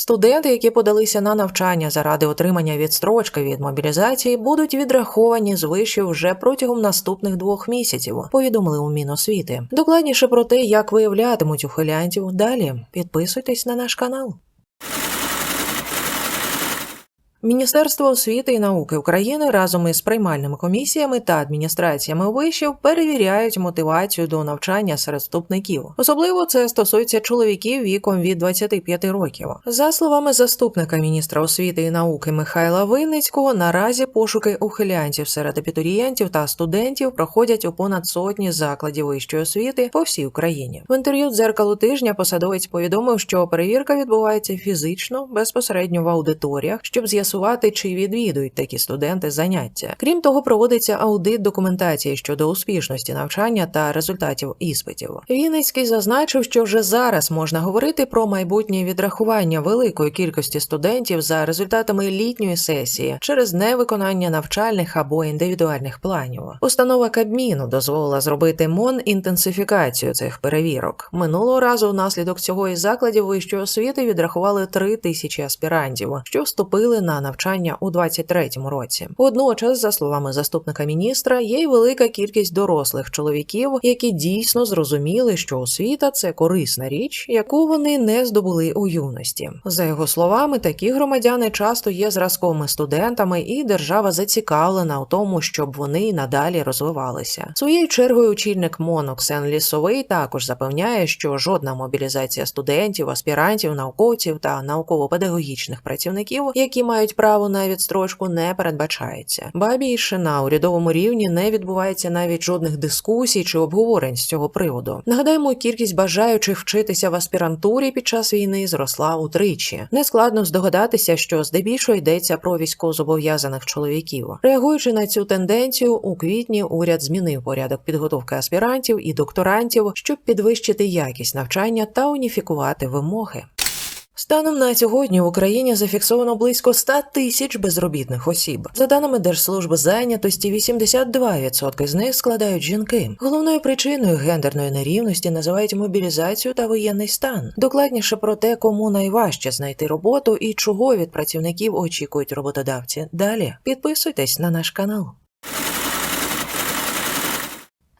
Студенти, які подалися на навчання заради отримання відстрочки від мобілізації, будуть відраховані з вишів вже протягом наступних двох місяців. Повідомили у Міносвіти. Докладніше про те, як виявлятимуть ухилянтів. Далі підписуйтесь на наш канал. Міністерство освіти і науки України разом із приймальними комісіями та адміністраціями вишів перевіряють мотивацію до навчання серед вступників. Особливо це стосується чоловіків віком від 25 років. За словами заступника міністра освіти і науки Михайла Винницького, наразі пошуки ухилянтів серед абітурієнтів та студентів проходять у понад сотні закладів вищої освіти по всій Україні. В інтерв'ю дзеркалу тижня посадовець повідомив, що перевірка відбувається фізично безпосередньо в аудиторіях, щоб з'ясувати, чи відвідують такі студенти заняття. Крім того, проводиться аудит документації щодо успішності навчання та результатів іспитів. Вінницький зазначив, що вже зараз можна говорити про майбутнє відрахування великої кількості студентів за результатами літньої сесії через невиконання навчальних або індивідуальних планів. Установа Кабміну дозволила зробити МОН інтенсифікацію цих перевірок. Минулого разу внаслідок цього із закладів вищої освіти відрахували три тисячі аспірантів, що вступили на навчання у 23-му році. Водночас, за словами заступника міністра, є й велика кількість дорослих чоловіків, які дійсно зрозуміли, що освіта це корисна річ, яку вони не здобули у юності. За його словами, такі громадяни часто є зразковими студентами, і держава зацікавлена у тому, щоб вони надалі розвивалися. Своєю чергою очільник МОН Оксен Лісовий також запевняє, що жодна мобілізація студентів, аспірантів, науковців та науково-педагогічних працівників, які мають право на відстрочку, не передбачається. Ба більше на урядовому рівні не відбувається навіть жодних дискусій чи обговорень з цього приводу. Нагадаємо, кількість бажаючих вчитися в аспірантурі під час війни зросла утричі. Нескладно здогадатися, що здебільшого йдеться про військовозобов'язаних чоловіків. Реагуючи на цю тенденцію, у квітні уряд змінив порядок підготовки аспірантів і докторантів, щоб підвищити якість навчання та уніфікувати вимоги. Станом на сьогодні в Україні зафіксовано близько 100 тисяч безробітних осіб. За даними Держслужби зайнятості, 82% з них складають жінки. Головною причиною гендерної нерівності називають мобілізацію та воєнний стан. Докладніше про те, кому найважче знайти роботу і чого від працівників очікують роботодавці. Далі підписуйтесь на наш канал.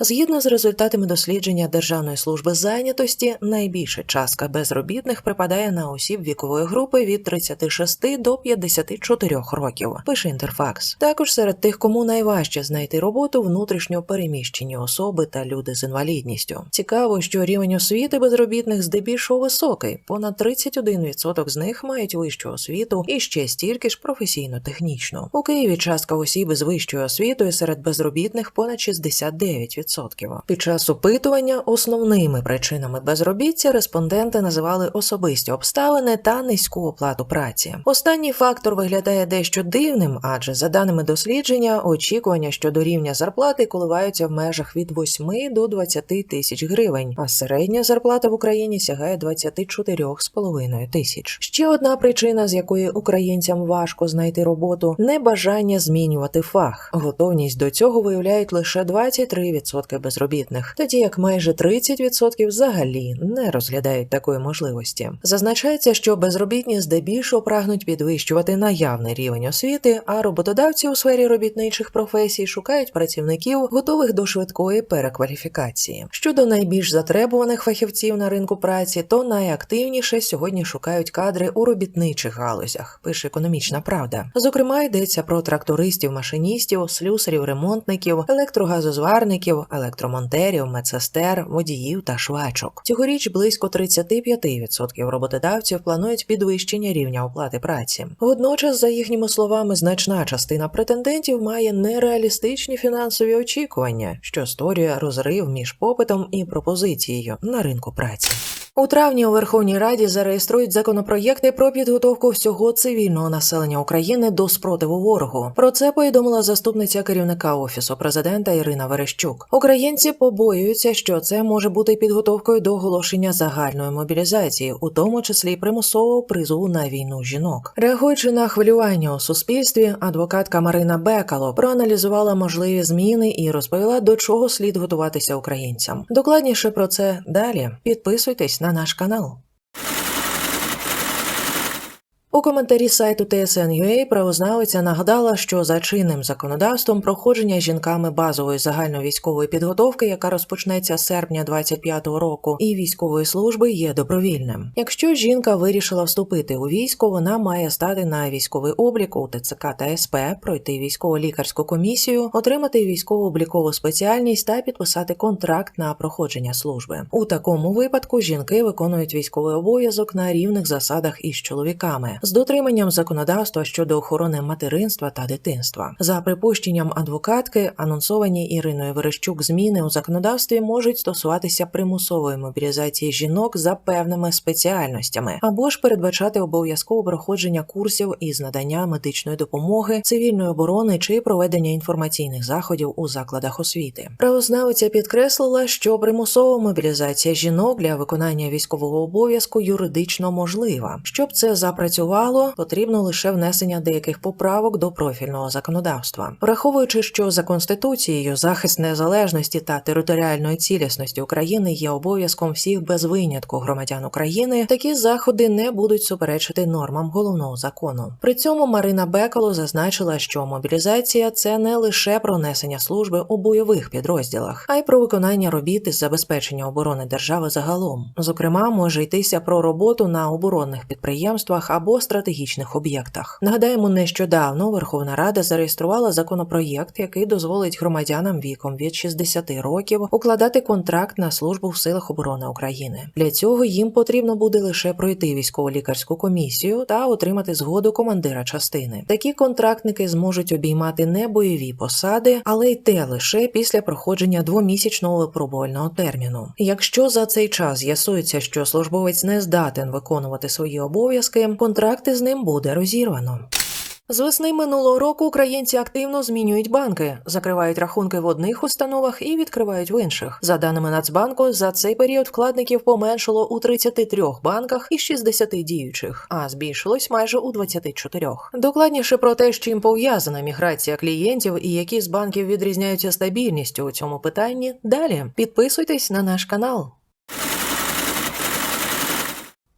Згідно з результатами дослідження Державної служби зайнятості, найбільша частка безробітних припадає на осіб вікової групи від 36 до 54 років. Пише Інтерфакс. Також серед тих, кому найважче знайти роботу, внутрішньо переміщені особи та люди з інвалідністю. Цікаво, що рівень освіти безробітних здебільшого високий. Понад 31% з них мають вищу освіту і ще стільки ж професійно-технічну. У Києві частка осіб з вищою освітою серед безробітних понад 69%. Під час опитування основними причинами безробіття респонденти називали особисті обставини та низьку оплату праці. Останній фактор виглядає дещо дивним, адже за даними дослідження, очікування щодо рівня зарплати коливаються в межах від 8 до 20 тисяч гривень, а середня зарплата в Україні сягає 24,5 тисяч. Ще одна причина, з якої українцям важко знайти роботу, небажання змінювати фах. Готовність до цього виявляють лише 23% безробітних, тоді як майже 30% взагалі не розглядають такої можливості. Зазначається, що безробітні здебільшого прагнуть підвищувати наявний рівень освіти, а роботодавці у сфері робітничих професій шукають працівників, готових до швидкої перекваліфікації. Щодо найбільш затребуваних фахівців на ринку праці, то найактивніше сьогодні шукають кадри у робітничих галузях. Пише економічна правда. Зокрема, йдеться про трактористів, машиністів, слюсарів, ремонтників, електрогазозварників, електромонтерів, медсестер, водіїв та швачок. Цьогоріч близько 35% роботодавців планують підвищення рівня оплати праці. Водночас, за їхніми словами, значна частина претендентів має нереалістичні фінансові очікування, що створює розрив між попитом і пропозицією на ринку праці. У травні у Верховній Раді зареєструють законопроєкти про підготовку всього цивільного населення України до спротиву ворогу. Про це повідомила заступниця керівника офісу президента Ірина Верещук. Українці побоюються, що це може бути підготовкою до оголошення загальної мобілізації, у тому числі примусового призову на війну жінок. Реагуючи на хвилювання у суспільстві, адвокатка Марина Бекало проаналізувала можливі зміни і розповіла, до чого слід готуватися українцям. Докладніше про це далі. Підписуйтесь на наш канал. У коментарі сайту TSN.ua правознавиця нагадала, що за чинним законодавством проходження жінками базової загальновійськової підготовки, яка розпочнеться з серпня 25-го року, і військової служби є добровільним. Якщо жінка вирішила вступити у військо, вона має стати на військовий облік у ТЦК та СП, пройти військово-лікарську комісію, отримати військово-облікову спеціальність та підписати контракт на проходження служби. У такому випадку жінки виконують військовий обов'язок на рівних засадах із чоловіками з дотриманням законодавства щодо охорони материнства та дитинства. За припущенням адвокатки, анонсовані Іриною Верещук зміни у законодавстві можуть стосуватися примусової мобілізації жінок за певними спеціальностями або ж передбачати обов'язкове проходження курсів із надання медичної допомоги, цивільної оборони чи проведення інформаційних заходів у закладах освіти. Правознавиця підкреслила, що примусова мобілізація жінок для виконання військового обов'язку юридично можлива. Щоб це запрацювало, потрібно лише внесення деяких поправок до профільного законодавства, враховуючи, що за конституцією захист незалежності та територіальної цілісності України є обов'язком всіх без винятку громадян України. Такі заходи не будуть суперечити нормам головного закону. При цьому Марина Бекало зазначила, що мобілізація це не лише про несення служби у бойових підрозділах, а й про виконання робіт із забезпечення оборони держави загалом. Зокрема, може йтися про роботу на оборонних підприємствах або стратегічних об'єктах. Нагадаємо, нещодавно Верховна Рада зареєструвала законопроєкт, який дозволить громадянам віком від 60 років укладати контракт на службу в силах оборони України. Для цього їм потрібно буде лише пройти військово-лікарську комісію та отримати згоду командира частини. Такі контрактники зможуть обіймати не бойові посади, але й те лише після проходження двомісячного випробувального терміну. Якщо за цей час з'ясується, що службовець не здатен виконувати свої обов'язки, контракти з ним буде розірвано. З весни минулого року українці активно змінюють банки, закривають рахунки в одних установах і відкривають в інших. За даними Нацбанку, за цей період вкладників поменшало у 33 банках із 60 діючих, а збільшилось майже у 24. Докладніше про те, з чим пов'язана міграція клієнтів і які з банків відрізняються стабільністю у цьому питанні. Далі підписуйтесь на наш канал.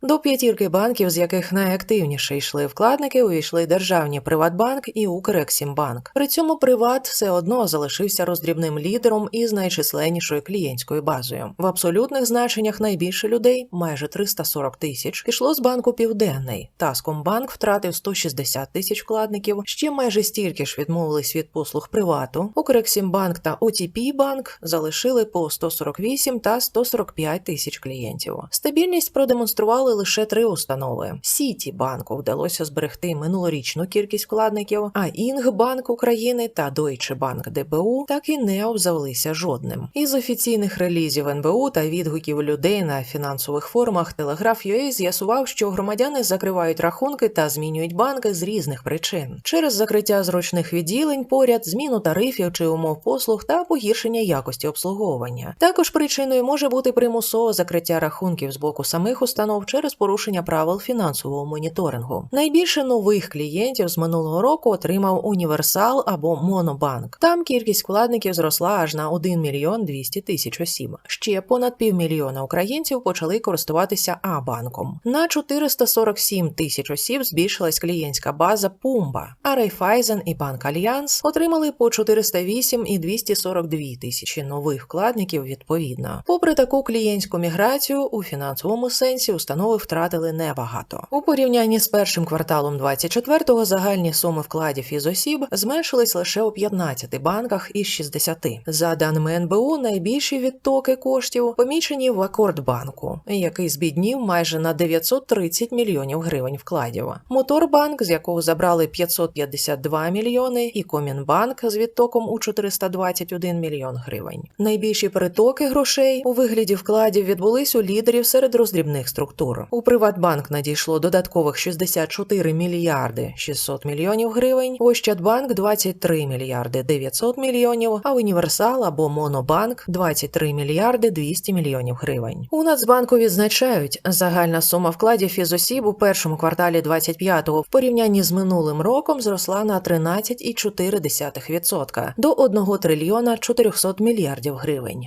До п'ятірки банків, з яких найактивніше йшли вкладники, увійшли державні Приватбанк і Укрексімбанк. При цьому Приват все одно залишився роздрібним лідером із найчисленнішою клієнтською базою. В абсолютних значеннях найбільше людей, майже 340 тисяч, пішло з банку Південний. Таскомбанк втратив 160 тисяч вкладників. Ще майже стільки ж відмовились від послуг привату. Укрексімбанк та OTP банк залишили по 148 та 145 тисяч клієнтів. Стабільність продемонстрували лише три установи. Сіті банку вдалося зберегти минулорічну кількість вкладників, а Інгбанк України та Deutsche Bank ДБУ так і не обзавелися жодним. Із офіційних релізів НБУ та відгуків людей на фінансових форумах Telegraph.ua з'ясував, що громадяни закривають рахунки та змінюють банки з різних причин через закриття зручних відділень, поряд, зміну тарифів чи умов послуг та погіршення якості обслуговування. Також причиною може бути примусове закриття рахунків з боку самих установ через порушення правил фінансового моніторингу. Найбільше нових клієнтів з минулого року отримав Універсал або Монобанк. Там кількість вкладників зросла аж на 1 мільйон 200 тисяч осіб. Ще понад півмільйона українців почали користуватися А-банком. На 447 тисяч осіб збільшилась клієнтська база Пумба, а Райфайзен і Банк Альянс отримали по 408 і 242 тисячі нових вкладників відповідно. Попри таку клієнтську міграцію, у фінансовому сенсі установи втратили небагато. У порівнянні з першим кварталом 24-го загальні суми вкладів із осіб зменшились лише у 15 банках із 60. За даними НБУ, найбільші відтоки коштів помічені в Акордбанку, який збіднів майже на 930 мільйонів гривень вкладів. Моторбанк, з якого забрали 552 мільйони, і Комінбанк з відтоком у 421 мільйон гривень. Найбільші притоки грошей у вигляді вкладів відбулись у лідерів серед роздрібних структур. У Приватбанк надійшло додаткових 64 мільярди 600 мільйонів гривень, в Ощадбанк 23 мільярди 900 мільйонів, а Універсал або Монобанк 23 мільярди 200 мільйонів гривень. У Нацбанку відзначають, загальна сума вкладів із осіб у першому кварталі 25-го в порівнянні з минулим роком зросла на 13,4% до 1 трильйона 400 мільярдів гривень.